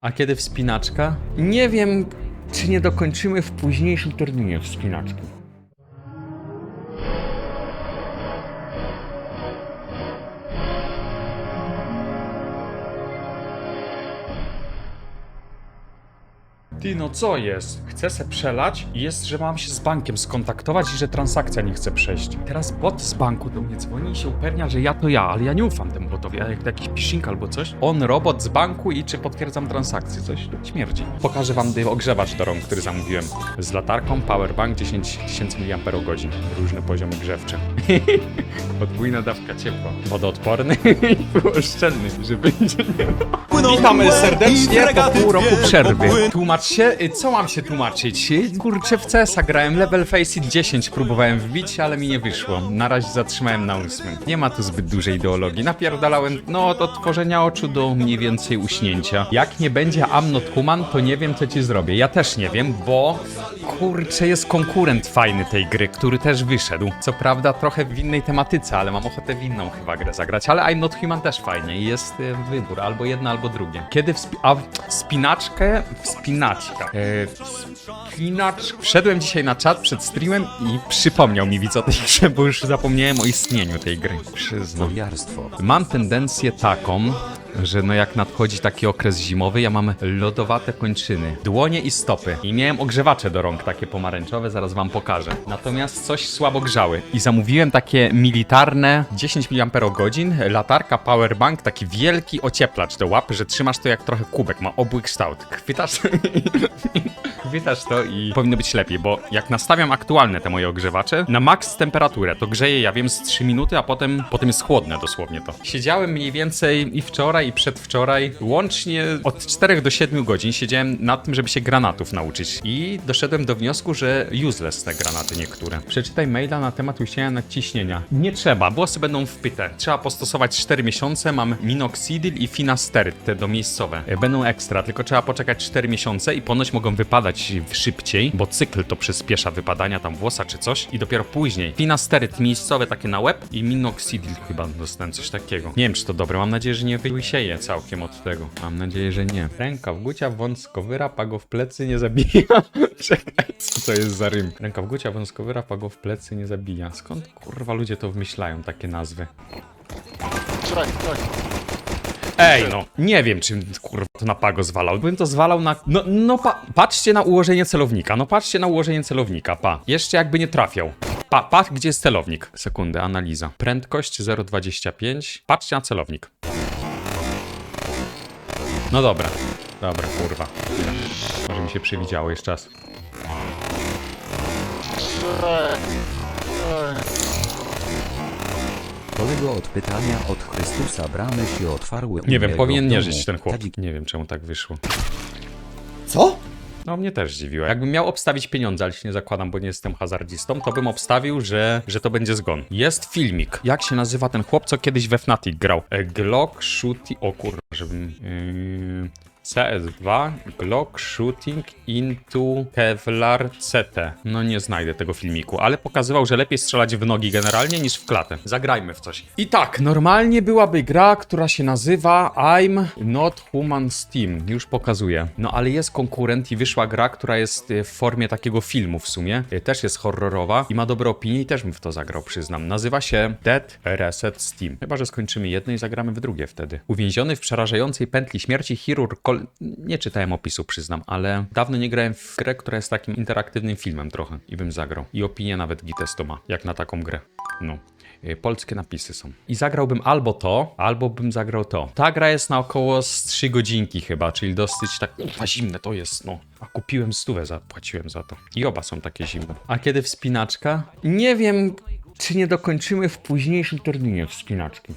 A kiedy wspinaczka? Nie wiem, czy nie dokończymy w późniejszym terminie wspinaczki. Ty, no co jest? Chcę se przelać i jest, że mam się z bankiem skontaktować i że transakcja nie chce przejść. Teraz bot z banku do mnie dzwoni i się upewnia, że ja to ja, ale ja nie ufam temu botowi, a jak jakiś phishing albo coś. On robot z banku i czy potwierdzam transakcję, coś śmierdzi. Pokażę wam ogrzewacz do rąk, który zamówiłem. Z latarką, powerbank 10 tysięcy mAh. Różne poziomy grzewcze. Podwójna dawka ciepła. Wodoodporny i oszczędny, że będzie nie Witamy serdecznie po pół roku przerwy. Tłumacz się, y, co mam się tłumaczyć? Kurczę, w CS-a grałem, level Faceit 10 próbowałem wbić, ale mi nie wyszło. Na razie zatrzymałem na ósmym. Nie ma tu zbyt dużej ideologii. Napierdalałem, no, od otworzenia oczu do mniej więcej uśnięcia. Jak nie będzie Amnot Human, to nie wiem, co ci zrobię. Ja też nie wiem, bo kurczę, jest konkurent fajny tej gry, który też wyszedł. Co prawda trochę w innej tematyce, ale mam ochotę w inną chyba grę zagrać. Ale I'm Not Human też fajnie i jest y, wybór, albo jedno, albo drugie. Kiedy wspi- a spinaczkę, wspinaczka. E, spinacz... Wszedłem dzisiaj na czat przed streamem i przypomniał mi widz o tej grze, bo już zapomniałem o istnieniu tej gry. Przyznam. Mam tendencję taką, że no jak nadchodzi taki okres zimowy, ja mam lodowate kończyny, dłonie i stopy. I miałem ogrzewacze do rąk, takie pomarańczowe, zaraz wam pokażę. Natomiast coś słabo grzały. I zamówiłem takie militarne 10 mAh, latarka powerbank, taki wielki ocieplacz do łapy, że trzymasz to jak trochę kubek, ma obły kształt. Chwytasz chwytasz to i powinno być lepiej, bo jak nastawiam aktualne te moje ogrzewacze na maks temperaturę, to grzeje, ja wiem, z 3 minuty, a potem, potem jest chłodne dosłownie to. Siedziałem mniej więcej i wczoraj, i przedwczoraj, łącznie od 4 do 7 godzin siedziałem nad tym, żeby się granatów nauczyć i doszedłem do wniosku, że useless te granaty niektóre. Przeczytaj maila na temat uśnienia nadciśnienia. Nie trzeba, włosy będą wpyte. Trzeba postosować 4 miesiące, mam minoxidil i finasteryt, te domiejscowe. E, Będą ekstra, tylko trzeba poczekać 4 miesiące i ponoć mogą wypadać szybciej, bo cykl to przyspiesza wypadania tam włosa czy coś i dopiero później. Finasteryt miejscowe takie na łeb i minoxidil chyba dostałem coś takiego. Nie wiem czy to dobre, mam nadzieję, że nie wysieje całkiem od tego. Mam nadzieję, że nie. Ręka w gucia, wąskowyra, pago w plecy nie zabija. Czekaj, co to jest za rym? Ręka w gucia, wąskowyra, pago w plecy nie zabija. Skąd kurwa ludzie to wymyślają takie nazwy? Trzymaj, trzymaj. Ej, no, nie wiem, czym kurwa to na pago zwalał. Bym to zwalał na. No, no pa, patrzcie na ułożenie celownika. No, patrzcie na ułożenie celownika. Pa. Jeszcze jakby nie trafiał. Pa, pa, gdzie jest celownik? Sekundę, analiza. Prędkość 0,25. Patrzcie na celownik. No dobra. Dobra, kurwa. Może mi się przewidziało jeszcze raz. Trzymaj. Kolego od pytania od Chrystusa bramy się otwarły. Nie wiem, powinien nie żyć ten chłop. Nie wiem, czemu tak wyszło. No mnie też zdziwiło. Jakbym miał obstawić pieniądze, ale się nie zakładam, bo nie jestem hazardzistą, to bym obstawił, że, że to będzie zgon. Jest filmik. Jak się nazywa ten chłop, co kiedyś we Fnatic grał? E, Glock Shooting... O kurwa, żebym... Yy... CS2 Glock Shooting into Kevlar CT. No nie znajdę tego filmiku, ale pokazywał, że lepiej strzelać w nogi generalnie niż w klatę. Zagrajmy w coś. I tak, normalnie byłaby gra, która się nazywa I'm Not Human Steam. Już pokazuję. No ale jest konkurent i wyszła gra, która jest e, w formie takiego filmu w sumie. E, Też jest horrorowa i ma dobre opinie i też bym w to zagrał, przyznam. Nazywa się Dead Reset Steam. Chyba, że skończymy jedno i zagramy w drugie wtedy. Uwięziony w przerażającej pętli śmierci chirurg Nie czytałem opisu, przyznam, ale dawno nie grałem w grę, która jest takim interaktywnym filmem trochę i bym zagrał. I opinie nawet Gitesto ma, jak na taką grę. No. Y, Polskie napisy są. I zagrałbym albo to, albo bym zagrał to. Ta gra jest na około z 3 godzinki chyba, czyli dosyć tak ufa, zimne to jest, no. A kupiłem stówę, zapłaciłem za to. I oba są takie zimne. A kiedy wspinaczka? Nie wiem, czy nie dokończymy w późniejszym terminie wspinaczki.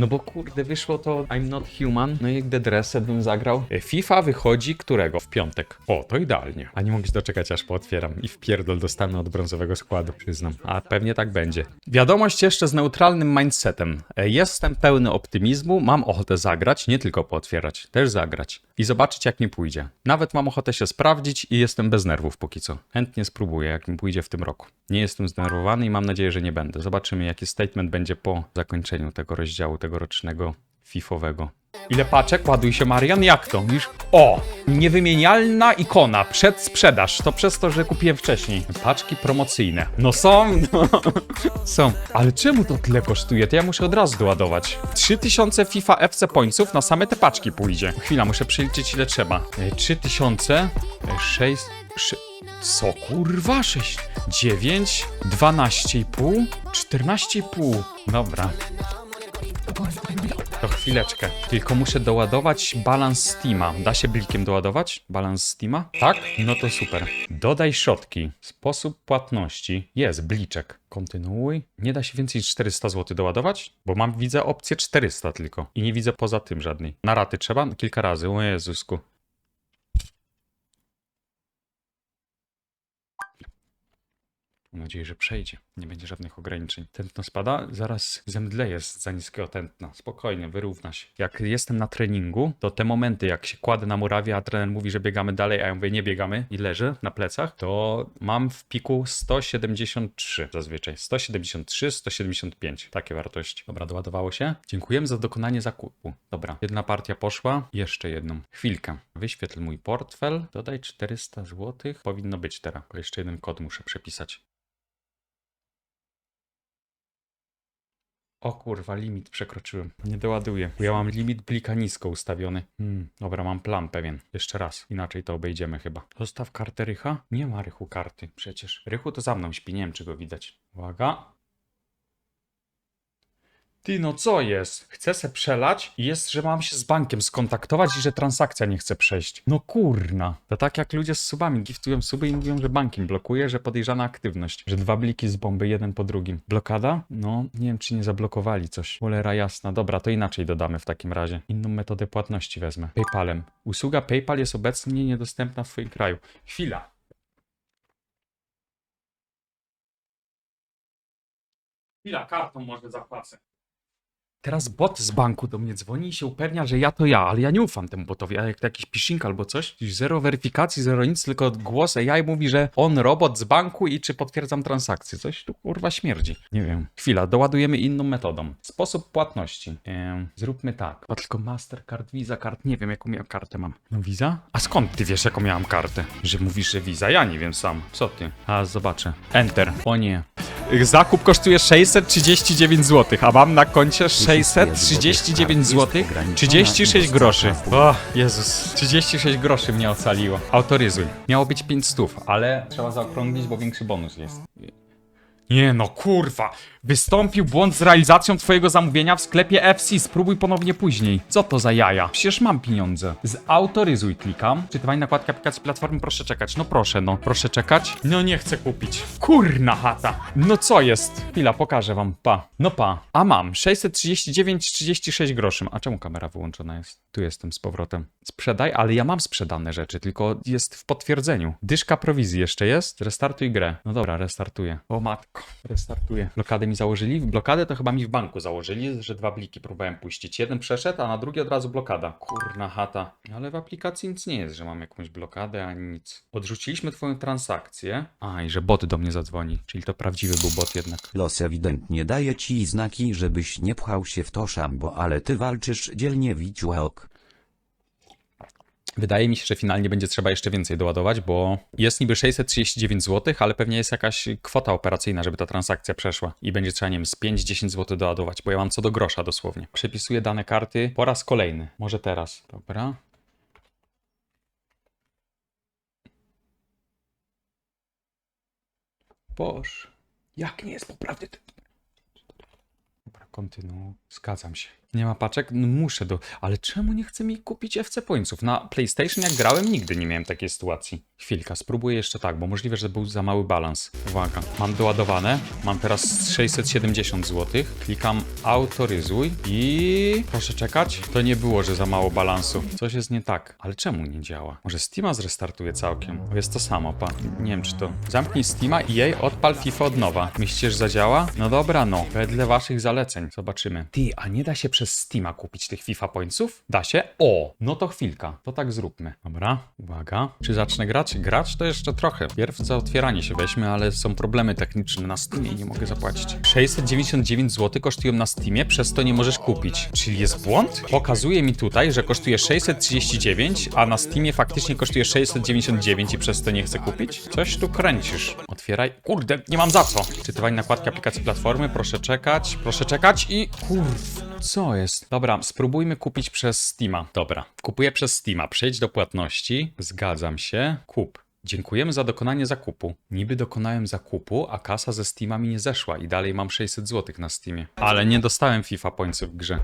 No bo kurde, wyszło to I'm Not Human, no i Dead Reset bym zagrał. E, FIFA wychodzi którego? W piątek. O, to idealnie. A nie mogę się doczekać, aż pootwieram i w pierdol dostanę od brązowego składu, przyznam. A pewnie tak będzie. Wiadomość jeszcze z neutralnym mindsetem. E, Jestem pełny optymizmu, mam ochotę zagrać, nie tylko pootwierać, też zagrać. I zobaczyć, jak mi pójdzie. Nawet mam ochotę się sprawdzić i jestem bez nerwów póki co. Chętnie spróbuję, jak mi pójdzie w tym roku. Nie jestem zdenerwowany i mam nadzieję, że nie będę. Zobaczymy, jaki statement będzie po zakończeniu tego rozdziału tegorocznego FIFowego. Ile paczek? Ładuj się, Marian. Jak to? Już... O! Niewymienialna ikona. Przedsprzedaż. To przez to, że kupiłem wcześniej. Paczki promocyjne. No są, no. Są. Ale czemu to tyle kosztuje? To ja muszę od razu doładować. 3000 FIFA FC pońców na same te paczki pójdzie. Chwila, muszę przeliczyć ile trzeba. E, 3000, e, 6... sze- Co kurwa? 6, 9, 12,5, 14,5. Dobra. Chwileczkę. Tylko muszę doładować balans Steama. Da się blikiem doładować? Balans Steama? Tak? No to super. Dodaj szotki. Sposób płatności. Jest, bliczek. Kontynuuj. Nie da się więcej niż 400 zł doładować? Bo mam, widzę opcję 400 tylko. I nie widzę poza tym żadnej. Na raty trzeba? Kilka razy. O Jezusku. Mam nadzieję, że przejdzie. Nie będzie żadnych ograniczeń. Tętno spada, zaraz zemdleję z za niskiego tętna. Spokojnie, wyrówna się. Jak jestem na treningu, to te momenty, jak się kładę na murawie, a trener mówi, że biegamy dalej, a ja mówię, nie biegamy i leżę na plecach, to mam w piku 173 zazwyczaj. 173, 175. Takie wartości. Dobra, doładowało się. Dziękujemy za dokonanie zakupu. Dobra, jedna partia poszła. Jeszcze jedną. Chwilkę. Wyświetl mój portfel. Dodaj 400 zł. Powinno być teraz. Jeszcze jeden kod muszę przepisać. O kurwa, limit przekroczyłem. Nie doładuję. Ja mam limit blika nisko ustawiony. Hmm, dobra, mam plan pewien. Jeszcze raz. Inaczej to obejdziemy chyba. Zostaw kartę Rycha? Nie ma Rychu karty przecież. Rychu to za mną śpi, nie wiem czy go widać. Uwaga. Ty, no co jest? Chcę se przelać i jest, że mam się z bankiem skontaktować i że transakcja nie chce przejść. No kurna. To tak jak ludzie z subami giftują suby i mówią, że bankiem blokuje, że podejrzana aktywność. Że dwa bliki z bomby, jeden po drugim. Blokada? No, nie wiem, czy nie zablokowali coś. Cholera jasna. Dobra, to inaczej dodamy w takim razie. Inną metodę płatności wezmę. Paypalem. Usługa PayPal jest obecnie niedostępna w twoim kraju. Chwila. Chwila, kartą może zapłacę. Teraz bot z banku do mnie dzwoni i się upewnia, że ja to ja, ale ja nie ufam temu botowi. A jak to jakiś phishing albo coś, zero weryfikacji, zero nic, tylko głos AI mówi, że on robot z banku i czy potwierdzam transakcję. Coś tu kurwa śmierdzi. Nie wiem. Chwila, doładujemy inną metodą. Sposób płatności. Zróbmy tak. A tylko Mastercard, Visa Card. Nie wiem, jaką miałem kartę mam. No Visa? A skąd ty wiesz, jaką miałam kartę? Że mówisz, że Visa? Ja nie wiem sam. Co ty? A zobaczę. Enter. O nie. Zakup kosztuje 639 zł, a mam na koncie 639 zł 36 groszy. O, Jezus. 36 groszy mnie ocaliło. Autoryzuj. Miało być 5 stów, ale trzeba zaokrąglić, bo większy bonus jest. Nie no, kurwa. Wystąpił błąd z realizacją twojego zamówienia w sklepie FC. Spróbuj ponownie później. Co to za jaja? Przecież mam pieniądze. Zautoryzuj klikam. Czytywanie nakładki aplikacji platformy, proszę czekać. No proszę, no. Proszę czekać. No nie chcę kupić. Kurna chata. No co jest? Chwila, pokażę wam. Pa. No pa. A mam. 639,36 groszy. A czemu kamera wyłączona jest? Tu jestem z powrotem. Sprzedaj, ale ja mam sprzedane rzeczy, tylko jest w potwierdzeniu. Dyszka prowizji jeszcze jest. Restartuj grę. No dobra, restartuję. O matko. Restartuję. Blokadę mi założyli? Blokadę to chyba mi w banku założyli, że dwa bliki próbowałem puścić. Jeden przeszedł, a na drugi od razu blokada. Kurna chata. Ale w aplikacji nic nie jest, że mam jakąś blokadę, ani nic. Odrzuciliśmy twoją transakcję. A, i że bot do mnie zadzwoni. Czyli to prawdziwy był bot jednak. Los ewidentnie daje ci znaki, żebyś nie pchał się w to szambo, ale ty walczysz dzielnie widziłok. Wydaje mi się, że finalnie będzie trzeba jeszcze więcej doładować, bo jest niby 639 zł, ale pewnie jest jakaś kwota operacyjna, żeby ta transakcja przeszła. I będzie trzeba, nie wiem, z 5-10 zł doładować, bo ja mam co do grosza dosłownie. Przepisuję dane karty po raz kolejny. Może teraz. Dobra. Boż. Jak nie jest poprawny ten... Dobra, kontynuuj. Zgadzam się. Nie ma paczek? No muszę do... Ale czemu nie chce mi kupić FC Pointsów? Na PlayStation jak grałem nigdy nie miałem takiej sytuacji. Chwilka, spróbuję jeszcze tak, bo możliwe, że był za mały balans. Uwaga, mam doładowane. Mam teraz 670 zł. Klikam autoryzuj i... Proszę czekać. To nie było, że za mało balansu. Coś jest nie tak. Ale czemu nie działa? Może Steama zrestartuje całkiem? Jest to samo, pa. Nie wiem czy to... Zamknij Steama i jej odpal FIFA od nowa. Myślicie, że zadziała? No dobra, no. Wedle waszych zaleceń. Zobaczymy. Ty, a nie da się przez Steama kupić tych FIFA Pointsów? Da się? O, no to chwilka, to tak zróbmy. Dobra, uwaga. Czy zacznę grać? Grać to jeszcze trochę. Pierw za otwieranie się weźmy, ale są problemy techniczne na Steamie i nie mogę zapłacić. 699 zł kosztują na Steamie, przez to nie możesz kupić. Czyli jest błąd? Pokazuje mi tutaj, że kosztuje 639, a na Steamie faktycznie kosztuje 699 i przez to nie chcę kupić? Coś tu kręcisz. Otwieraj. Kurde, nie mam za co. Czytywanie nakładki aplikacji platformy, proszę czekać, proszę czekać i... Kurw, co jest? Dobra, spróbujmy kupić przez Steama. Dobra, kupuję przez Steama. Przejdź do płatności. Zgadzam się. Kup. Dziękujemy za dokonanie zakupu. Niby dokonałem zakupu, a kasa ze Steama mi nie zeszła i dalej mam 600 zł na Steamie. Ale nie dostałem FIFA Pointsów w grze.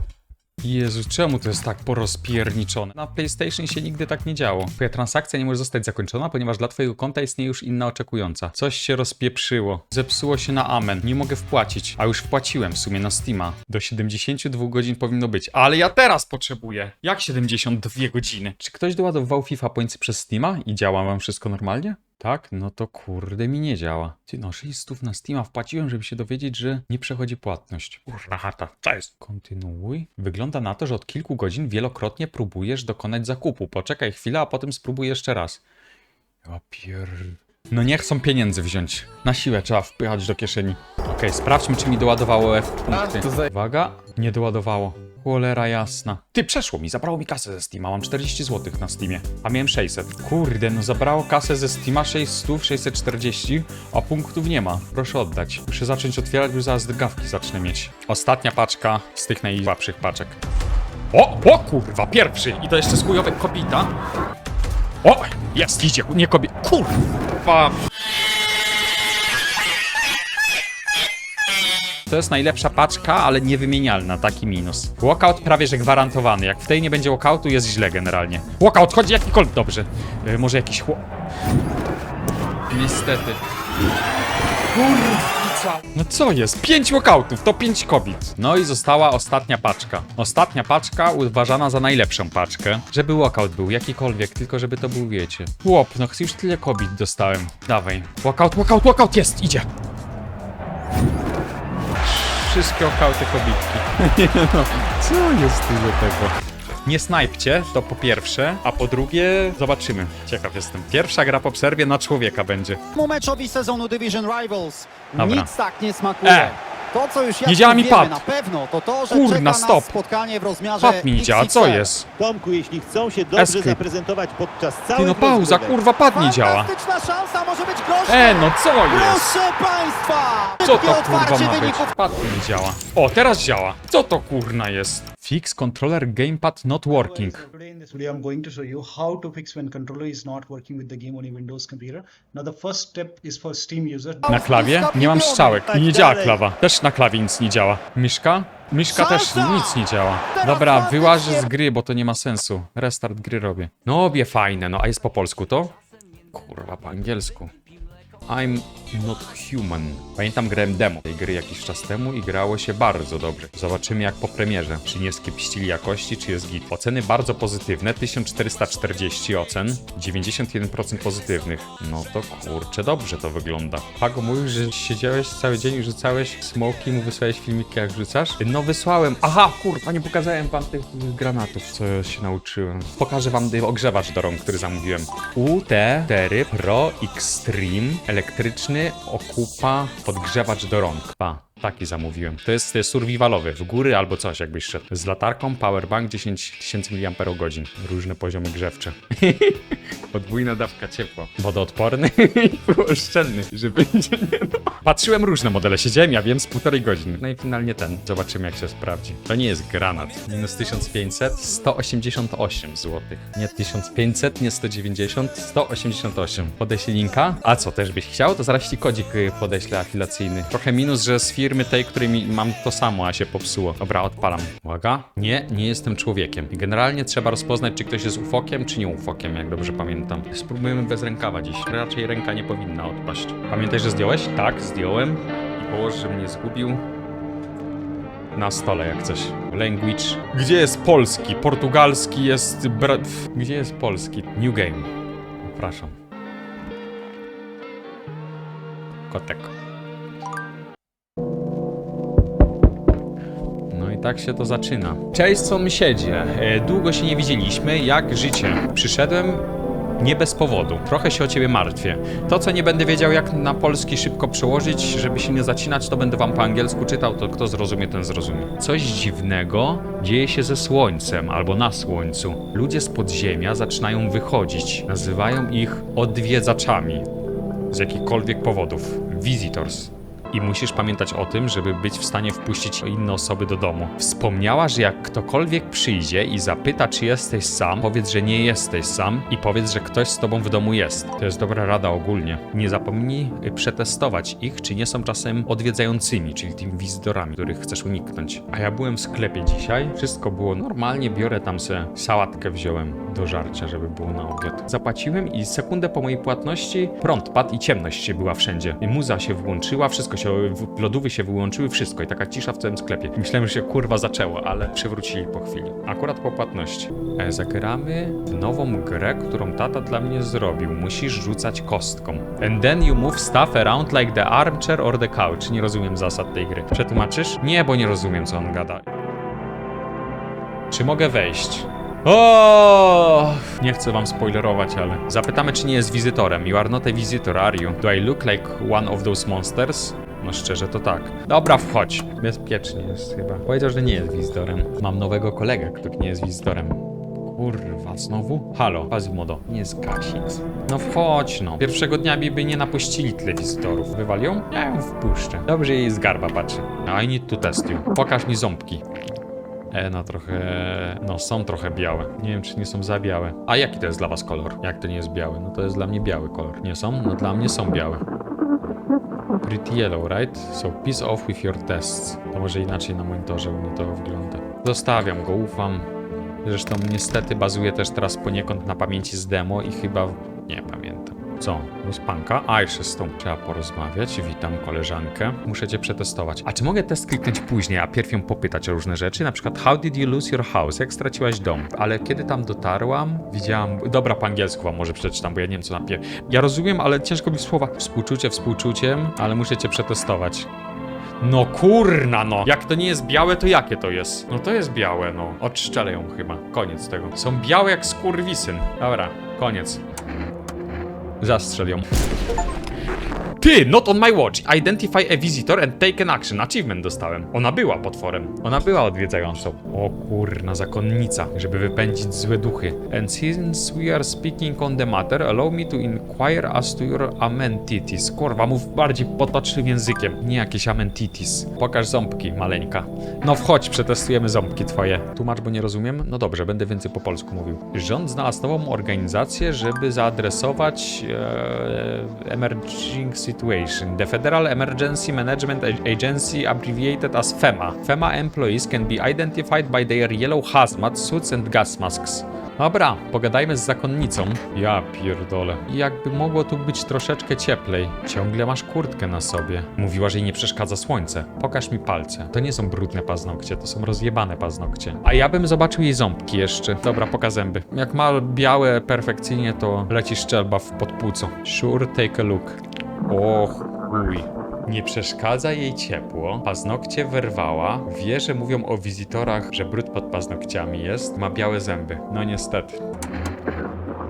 Jezu, czemu to jest tak porozpierniczone? Na PlayStation się nigdy tak nie działo. Twoja transakcja nie może zostać zakończona, ponieważ dla twojego konta istnieje już inna oczekująca. Coś się rozpieprzyło. Zepsuło się na amen. Nie mogę wpłacić. A już wpłaciłem w sumie na Steama. Do 72 godzin powinno być. Ale ja teraz potrzebuję. Jak 72 godziny? Czy ktoś doładował FIFA Points przez Steama i działa wam wszystko normalnie? Tak? No to kurde mi nie działa. Ty no, 600 na Steama wpłaciłem, żeby się dowiedzieć, że nie przechodzi płatność. Kurna co jest? Kontynuuj. Wygląda na to, że od kilku godzin wielokrotnie próbujesz dokonać zakupu. Poczekaj chwilę, a potem spróbuj jeszcze raz. Ja pier... No nie chcą pieniędzy wziąć. Na siłę trzeba wpychać do kieszeni. Okej, sprawdźmy, czy mi doładowało F punkty. Uwaga, nie doładowało. Cholera jasna. Ty, przeszło mi, zabrało mi kasę ze Steama, mam 40 zł na Steamie, a miałem 600. Kurde, no zabrało kasę ze Steama 600, 640, a punktów nie ma. Proszę oddać. Muszę zacząć otwierać, bo zaraz drgawki zacznę mieć. Ostatnia paczka z tych najsłabszych paczek. O, o kurwa, pierwszy! I to jeszcze z kobita. O, jest, idzie, nie kobiet. Kurwa! To jest najlepsza paczka, ale niewymienialna, taki minus. Walkout prawie że gwarantowany. Jak w tej nie będzie walkoutu, jest źle generalnie. Walkout, chodzi jakikolwiek. Dobrze. Y, może jakiś chło... Niestety. Kurwa. No co jest? Pięć walkoutów, to pięć kobiet. No i została ostatnia paczka. Ostatnia paczka uważana za najlepszą paczkę. Żeby walkout był, jakikolwiek, tylko żeby to był, wiecie. Chłop, no już tyle kobiet dostałem. Dawaj. Walkout, walkout, walkout, jest, idzie. Wszystkie okauty kobitki. No, co jest tu do tego? Nie snajpcie, to po pierwsze, a po drugie zobaczymy. Ciekaw jestem. Pierwsza gra po przerwie na człowieka będzie. Temu meczowi sezonu Division Rivals Dobra. nic tak nie smakuje. E! To, co już Nie działa mi pad. na pewno, to to, że Kurna, stop. spotkanie w rozmiarze Pad mi nie działa, co jest? Tomku, jeśli chcą się dobrze Escape. zaprezentować podczas Ty całej no pauza, rozgrywek, kurwa, pad nie działa. Szansa może być groźna. E, no co jest? Proszę Państwa! Co to kurwa ma być? Pad mi nie działa. O, teraz działa. Co to kurna jest? Fix controller gamepad not working. Today in this video, I'm going to show you how to fix when controller is not working with the game on your Windows computer. Now the first step is for Steam user. Na klawie nie mam strzałek i nie działa klawa. Też na klawie nic nie działa. Myszka? Myszka też nic nie działa. Teraz Dobra, wyłażę z gry, bo to nie ma sensu. Restart gry robię. No obie fajne, no a jest po polsku to? Kurwa, po angielsku. I'm not human. Pamiętam grałem demo tej gry jakiś czas temu i grało się bardzo dobrze. Zobaczymy jak po premierze. Czy nie skiepścili jakości, czy jest git. Oceny bardzo pozytywne, 1440 ocen, 91% pozytywnych. No to kurczę, dobrze to wygląda. Pago mówił, że siedziałeś cały dzień i rzucałeś smoki, mu wysłałeś filmiki jak rzucasz? No wysłałem. Aha, kurwa, nie pokazałem wam tych granatów, co się nauczyłem. Pokażę wam ogrzewacz do rąk, który zamówiłem. UT4 Pro Extreme elektryczny okupa podgrzewacz do rąk. Pa. Taki zamówiłem. To jest survivalowy, w góry albo coś jakbyś szedł. Z latarką, powerbank 10 tysięcy mAh. Różne poziomy grzewcze. Podwójna dawka ciepła. Wodoodporny i oszczędny, żeby nie no. Patrzyłem różne modele, siedziałem ja wiem z półtorej godziny. No i finalnie ten. Zobaczymy jak się sprawdzi. To nie jest granat. Minus 1500, 188 zł. Nie 1500, nie 190, 188. Podeślę linka. A co, też byś chciał? To zaraz ci kodzik y, podeślę afilacyjny. Trochę minus, że z firmy tej, której mam to samo, a się popsuło. Dobra, odpalam. Uwaga. Nie, nie jestem człowiekiem. Generalnie trzeba rozpoznać, czy ktoś jest ufokiem, czy nie ufokiem, jak dobrze pamiętam. Spróbujemy bez rękawa dziś. Raczej ręka nie powinna odpaść. Pamiętaj, że zdjąłeś? Tak, zdjąłem. I położ, żebym nie zgubił. Na stole jak coś. Language. Gdzie jest polski? Portugalski jest... Bra... Gdzie jest polski? New game. Przepraszam. Kotek. Tak się to zaczyna. Cześć sąsiedzie, E, długo się nie widzieliśmy, jak życie? Przyszedłem nie bez powodu. Trochę się o ciebie martwię. To, co nie będę wiedział, jak na polski szybko przełożyć, żeby się nie zacinać, to będę wam po angielsku czytał, to kto zrozumie, ten zrozumie. Coś dziwnego dzieje się ze słońcem albo na słońcu. Ludzie z podziemia zaczynają wychodzić. Nazywają ich odwiedzaczami. Z jakichkolwiek powodów. Visitors. I musisz pamiętać o tym, żeby być w stanie wpuścić inne osoby do domu. Wspomniała, że jak ktokolwiek przyjdzie i zapyta, czy jesteś sam, powiedz, że nie jesteś sam i powiedz, że ktoś z tobą w domu jest. To jest dobra rada ogólnie. Nie zapomnij y, przetestować ich, czy nie są czasem odwiedzającymi, czyli tymi wizytorami, których chcesz uniknąć. A ja byłem w sklepie dzisiaj, wszystko było normalnie, biorę tam se sałatkę wziąłem do żarcia, żeby było na obiad. Zapłaciłem i sekundę po mojej płatności prąd padł i ciemność się była wszędzie. Muza się włączyła, wszystko się, w- lodówy się wyłączyły, wszystko i taka cisza w całym sklepie. Myślałem, że się kurwa zaczęło, ale przywrócili po chwili. Akurat po płatności. E, zagramy w nową grę, którą tata dla mnie zrobił. Musisz rzucać kostką. And then you move stuff around like the armchair or the couch. Nie rozumiem zasad tej gry. Przetłumaczysz? Nie, bo nie rozumiem, co on gada. Czy mogę wejść? O! Nie chcę wam spoilerować, ale zapytamy, czy nie jest wizytorem. You are not a visitor, are you? Do I look like one of those monsters? No szczerze to tak. Dobra, wchodź. Bezpiecznie jest chyba. Powiedział, że nie jest wizytorem. Mam nowego kolegę, który nie jest wizytorem. Kurwa, znowu? Halo, Quasimodo, nie zgasić. No wchodź no. Pierwszego dnia by nie napuścili tyle wizytorów. Wywalią? Ja ją wpuszczę. Dobrze jej z garba patrzy. I need to test you. Pokaż mi ząbki. E, no trochę... No są trochę białe. Nie wiem, czy nie są za białe. A jaki to jest dla was kolor? Jak to nie jest biały? No to jest dla mnie biały kolor. Nie są? No dla mnie są białe. Pretty yellow, right? So peace off with your tests. To może inaczej na monitorze u mnie to wygląda. Zostawiam go, ufam. Zresztą niestety bazuje też teraz poniekąd na pamięci z demo i chyba... Nie pamiętam. Co? Rozpanka? A, jeszcze z tą trzeba porozmawiać. Witam koleżankę. Muszę cię przetestować. A czy mogę test kliknąć później, a pierw ją popytać o różne rzeczy? Na przykład, how did you lose your house? Jak straciłaś dom? Ale kiedy tam dotarłam, widziałam... Dobra, po angielsku wam może przeczytam, bo ja nie wiem, co napię. Ja rozumiem, ale ciężko mi słowa. Współczucie współczuciem, ale muszę cię przetestować. No kurna no! Jak to nie jest białe, to jakie to jest? No to jest białe, no. Odszczelę ją chyba. Koniec tego. Są białe jak skurwisyn. Dobra, koniec. Zastrzel ją. Ty, not on my watch. Identify a visitor and take an action. Achievement dostałem. Ona była potworem. Ona była odwiedzającą. O kurna, zakonnica. Żeby wypędzić złe duchy. And since we are speaking on the matter, allow me to inquire as to your amentities. Kurwa, mów bardziej potocznym językiem. Nie jakieś amentities. Pokaż ząbki, maleńka. No wchodź, przetestujemy ząbki twoje. Tłumacz, bo nie rozumiem? No dobrze, będę więcej po polsku mówił. Rząd znalazł nową organizację, żeby zaadresować e, emerging situation. The Federal Emergency Management Agency, abbreviated as FEMA. FEMA employees can be identified by their yellow hazmat suits and gas masks. Dobra, pogadajmy z zakonnicą. Ja pierdolę. Jakby mogło tu być troszeczkę cieplej. Ciągle masz kurtkę na sobie. Mówiła, że jej nie przeszkadza słońce. Pokaż mi palce. To nie są brudne paznokcie, to są rozjebane paznokcie. A ja bym zobaczył jej ząbki jeszcze. Dobra, poka zęby. Jak ma białe perfekcyjnie, to leci szczelba w podpłuco. Sure, take a look. O chuj. Nie przeszkadza jej ciepło, paznokcie wyrwała, wie, że mówią o wizytorach, że brud pod paznokciami jest, ma białe zęby. No niestety.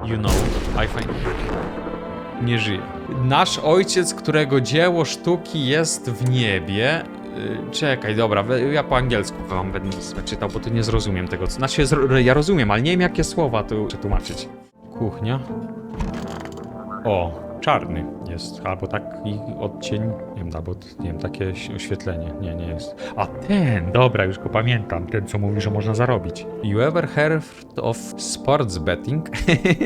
You know, I find... Nie żyje. Nasz ojciec, którego dzieło sztuki jest w niebie... Yy, Czekaj, dobra, ja po angielsku wam będę czytał, bo tu nie zrozumiem tego. Znaczy, ja rozumiem, ale nie wiem, jakie słowa tu przetłumaczyć. Kuchnia. O, czarny jest, albo taki odcień, nie wiem, albo nie wiem, takie oświetlenie, nie, nie jest. A ten, dobra, już go pamiętam, ten co mówi, że można zarobić. You ever heard of sports betting?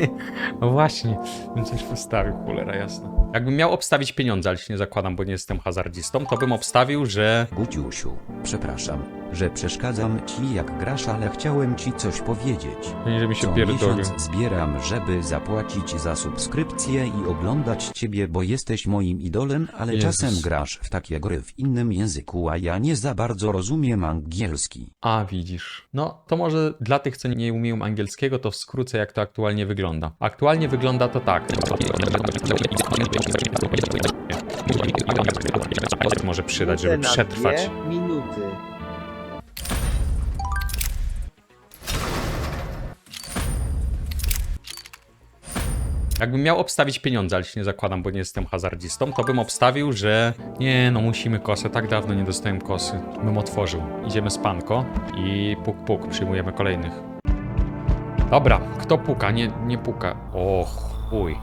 no właśnie, bym coś postawił, cholera jasna. Jakbym miał obstawić pieniądze, ale się nie zakładam, bo nie jestem hazardzistą, to bym obstawił, że... Guciusiu, przepraszam, że przeszkadzam ci jak grasz, ale chciałem ci coś powiedzieć. Nie, żeby się Co pierdolił. miesiąc zbieram, żeby zapłacić za subskrypcję i oglądać ciebie, bo jesteś moim idolem, ale Jezus. czasem grasz w takie gry w innym języku, a ja nie za bardzo rozumiem angielski. A, widzisz. No, to może dla tych, co nie umieją angielskiego, to w skrócie, jak to aktualnie wygląda. Aktualnie wygląda to tak. Może przydać, żeby przetrwać. Jakbym miał obstawić pieniądze, ale się nie zakładam, bo nie jestem hazardzistą, to bym obstawił, że nie, no musimy kosę, tak dawno nie dostałem kosy. Bym otworzył. Idziemy z panko i puk puk, przyjmujemy kolejnych. Dobra, kto puka? Nie, nie puka. O chuj.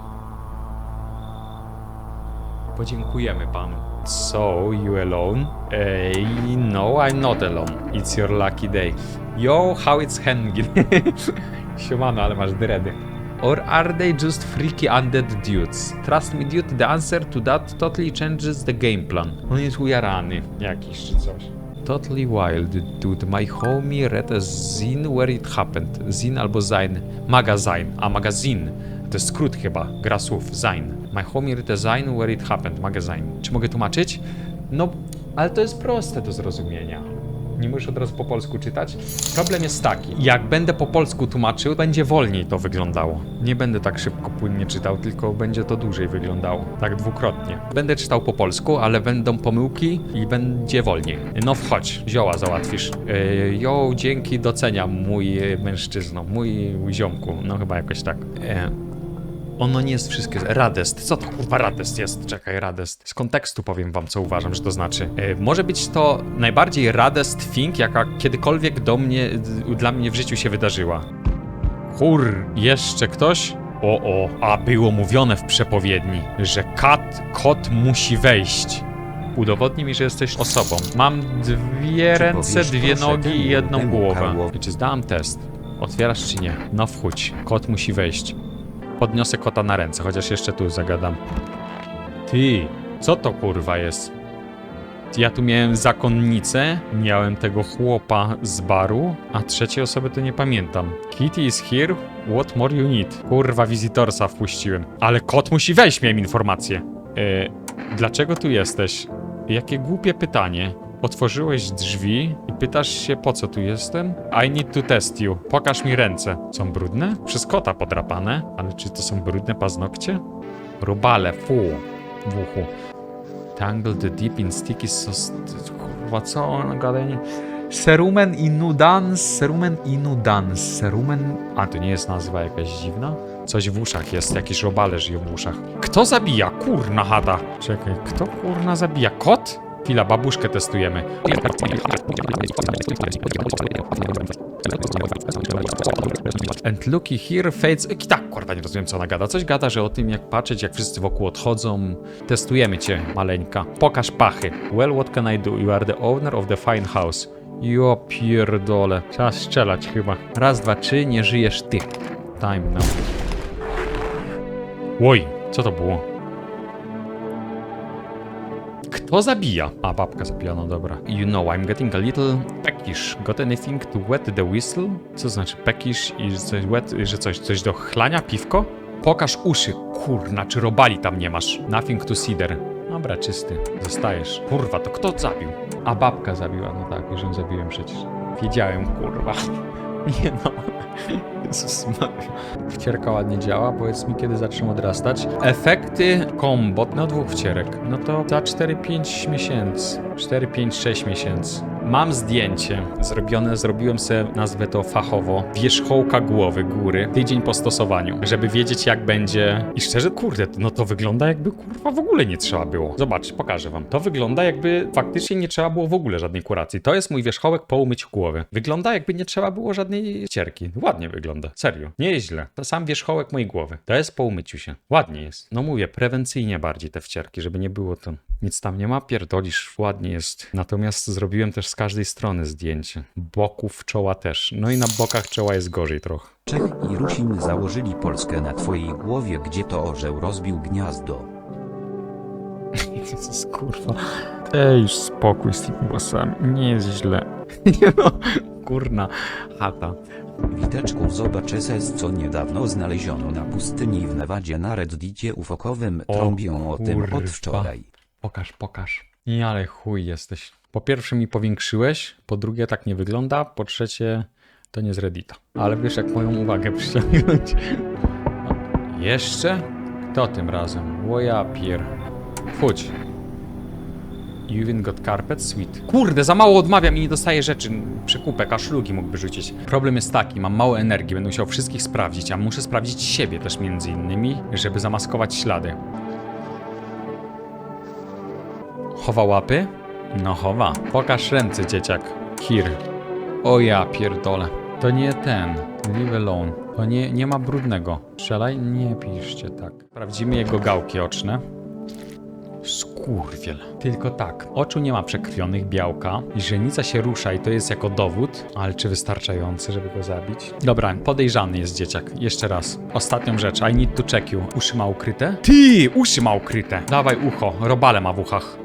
Podziękujemy panu. So, you alone? Ej, no, I'm not alone. It's your lucky day. Yo, how it's hanging? Siemano, ale masz dredy. Or are they just freaky undead dudes? Trust me, dude, the answer to that totally changes the game plan. On jest ujarany jakiś czy coś. Totally wild, dude. My homie read a zine where it happened. Zin albo zine. Magazine. A magazine. To jest skrót chyba. Gra słów. Zine. My homie read a zine where it happened. Magazine. Czy mogę tłumaczyć? No, ale to jest proste do zrozumienia. Nie musisz od razu po polsku czytać. Problem jest taki, jak będę po polsku tłumaczył, będzie wolniej to wyglądało. Nie będę tak szybko, płynnie czytał, tylko będzie to dłużej wyglądało. Tak dwukrotnie. Będę czytał po polsku, ale będą pomyłki i będzie wolniej. No wchodź, zioła załatwisz. Yy, jo, dzięki, doceniam mój e, mężczyzno, mój ziomku. No chyba jakoś tak. E, ono nie jest wszystkie. Radest. Co to kurwa Radest jest? Czekaj, Radest. Z kontekstu powiem wam, co uważam, że to znaczy. E, może być to najbardziej Radest thing, jaka kiedykolwiek do mnie, dla mnie w życiu się wydarzyła. Kur, jeszcze ktoś? O, o, a było mówione w przepowiedni, że kat, kot musi wejść. Udowodnij mi, że jesteś osobą. Mam dwie ręce, dwie nogi i jedną głowę. Czy zdałam test? Otwierasz czy nie? No wchódź. Kot musi wejść. Podniosę kota na ręce, chociaż jeszcze tu zagadam. Ty, co to kurwa jest? Ja tu miałem zakonnicę, miałem tego chłopa z baru, a trzeciej osoby to nie pamiętam. Kitty is here, what more you need? Kurwa, wizytorsa wpuściłem. Ale kot musi wejść, miałem informację. E, dlaczego tu jesteś? Jakie głupie pytanie. Otworzyłeś drzwi pytasz się, po co tu jestem? I need to test you. Pokaż mi ręce. Są brudne? Przez kota podrapane. Ale czy to są brudne paznokcie? Robale, fu. W uchu. Tangle the deep in sticky sauce. Kurwa, co on gada? Nie- Serumen inudans, serumen inudans, serumen... A, to nie jest nazwa jakaś dziwna? Coś w uszach jest, jakieś robale żyją w uszach. Kto zabija? Kurna chata. Czekaj, kto kurna zabija? Kot? Chwila, babuszkę testujemy. And looky here fades... I tak, kurwa, nie rozumiem co ona gada. Coś gada, że o tym jak patrzeć, jak wszyscy wokół odchodzą. Testujemy cię, maleńka. Pokaż pachy. Well, what can I do? You are the owner of the fine house. Jo pierdole. Trzeba strzelać chyba. Raz, dwa, trzy, nie żyjesz ty. Time now. Oj, co to było? Kto zabija? A, babka zabija, no dobra. You know, I'm getting a little peckish. Got anything to wet the whistle? Co znaczy peckish i że coś wet, że coś, coś do chlania, piwko? Pokaż uszy. Kurna, czy robali tam nie masz? Nothing to there. Dobra, czysty. Zostajesz. Kurwa, to kto zabił? A babka zabiła, no tak, już ją zabiłem przecież. Wiedziałem, kurwa. Nie no. Jezus Maria. Wcierka ładnie działa, powiedz mi kiedy zaczną odrastać. Efekty kombot, no dwóch wcierek. No to za 4-5 miesięcy. 4-5-6 miesięcy. Mam zdjęcie zrobione, zrobiłem sobie, nazwę to fachowo, wierzchołka głowy góry, tydzień po stosowaniu, żeby wiedzieć jak będzie. I szczerze, kurde, no to wygląda jakby kurwa w ogóle nie trzeba było. Zobacz, pokażę wam. To wygląda jakby faktycznie nie trzeba było w ogóle żadnej kuracji. To jest mój wierzchołek po umyciu głowy. Wygląda jakby nie trzeba było żadnej ścierki. Ładnie wygląda, serio. Nie jest źle. To sam wierzchołek mojej głowy. To jest po umyciu się. Ładnie jest. No mówię, prewencyjnie bardziej te wcierki, żeby nie było to. Nic tam nie ma, pierdolisz, ładnie jest. Natomiast zrobiłem też z każdej strony zdjęcie. Boków czoła też. No i na bokach czoła jest gorzej trochę. Czech i Rusin założyli Polskę na twojej głowie, gdzie to orzeł rozbił gniazdo. Jezus, kurwa. Ej, już spokój z tymi głosami. Nie jest źle. Nie no, kurna chata. Witeczku zobacz SS co niedawno znaleziono na pustyni w Nevadzie na reddicie ufokowym O trąbią o tym kurwa. od wczoraj. Pokaż, pokaż. Nie, ale chuj jesteś. Po pierwsze mi powiększyłeś, po drugie tak nie wygląda, po trzecie to nie z Reddita. Ale wiesz jak moją uwagę przyciągnąć. Jeszcze? Kto tym razem? O ja pier... Chodź. You even got carpet? Sweet. Kurde, za mało odmawiam i nie dostaję rzeczy. Przekupek, a szlugi mógłby rzucić. Problem jest taki, mam mało energii, będę musiał wszystkich sprawdzić, a muszę sprawdzić siebie też między innymi, żeby zamaskować ślady. Chowa łapy? No chowa. Pokaż ręce, dzieciak. Here. O ja pierdolę. To nie ten. Leave alone. To nie, nie ma brudnego. Strzelaj? Nie piszcie tak. Sprawdzimy jego gałki oczne. Skurwiel. Tylko tak, oczu nie ma przekrwionych, białka, źrenica się rusza i to jest jako dowód, ale czy wystarczający, żeby go zabić? Dobra, podejrzany jest dzieciak. Jeszcze raz. Ostatnią rzecz, I need to check you. Uszy ma ukryte? Ty! Uszy ma ukryte! Dawaj ucho, robale ma w uchach.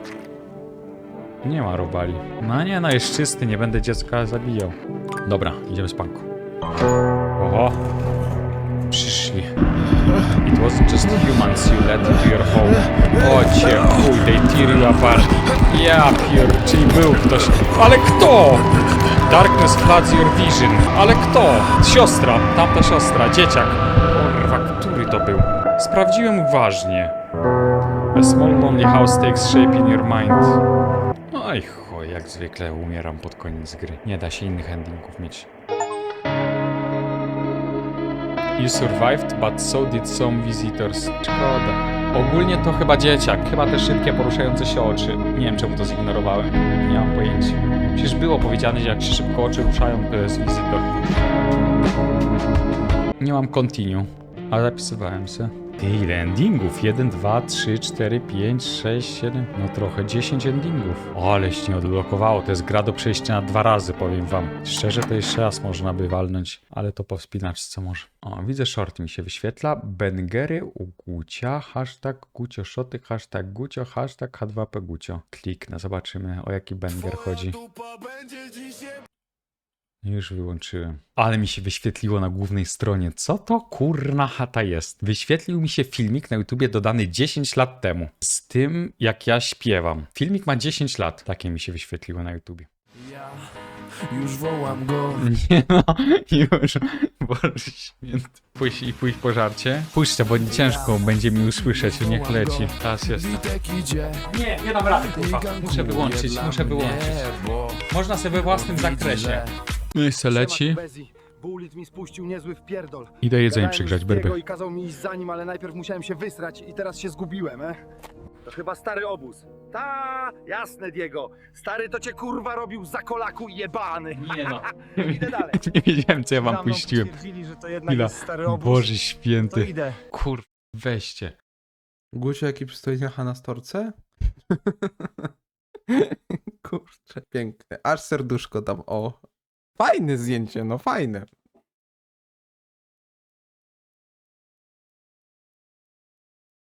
Nie ma robali. No nie, no jest czysty, nie będę dziecka zabijał. Dobra, idziemy z panku. Oho. Przyszli. It wasn't just humans you led into your home. O cię chuj, they tear you apart. Ja pier... czyli był ktoś. Ale kto? Darkness floods your vision. Ale kto? Siostra, tamta siostra, dzieciak. Kurwa, który to był? Sprawdziłem uważnie. A small lonely house takes shape in your mind. Oj chuj, jak zwykle umieram pod koniec gry. Nie da się innych endingów mieć. You survived, but so did some visitors. Szkoda. Ogólnie to chyba dzieciak, chyba te szybkie, poruszające się oczy. Nie wiem czemu to zignorowałem. Nie mam pojęcia. Przecież było powiedziane, że jak się szybko oczy ruszają, to jest wizytor. Nie mam continue, ale zapisywałem się. Ty, endingów? 1, 2, 3, 4, 5, 6, 7. No trochę 10 endingów. Aleś nie odblokowało. To jest gra do przejścia na dwa razy, powiem wam. Szczerze to jeszcze raz można by walnąć, ale to po wspinaczce może. O, widzę short mi się wyświetla. Bengery u Gucia, hashtag Gucio szoty, hashtag Gucio, hashtag H2P Gucio. Kliknę, zobaczymy o jaki banger chodzi. Już wyłączyłem. Ale mi się wyświetliło na głównej stronie. Co to kurna chata jest? Wyświetlił mi się filmik na YouTubie dodany 10 lat temu. Z tym, jak ja śpiewam. Filmik ma 10 lat. Takie mi się wyświetliło na YouTubie. Już wołam go. Nie no, już. Boże święty. Pójść i pójść po żarcie? Puśćcie, bo ciężko będzie mi usłyszeć. Niech leci. Teraz jest. Nie, nie dam rady, kurwa. Muszę wyłączyć, muszę wyłączyć. Można sobie we własnym zakresie. Miejsce leci. Bulit mi spuścił niezły wpierdol. Idę jedzenie przygrzać, berby. I kazał mi iść za nim, ale najpierw musiałem się wysrać i teraz się zgubiłem, e? To chyba stary obóz. Ta, jasne Diego. Stary to cię kurwa robił za kolaku jebany. Nie no. Idę dalej. Nie wiedziałem, co ja wam puściłem. że to jednak Chwila. jest stary obóz. Boże To święty. idę. Kur... Weźcie. Gucio, jaki przystojniacha na storce? Kurczę, piękne. Aż serduszko tam, o. Fajne zdjęcie, no fajne.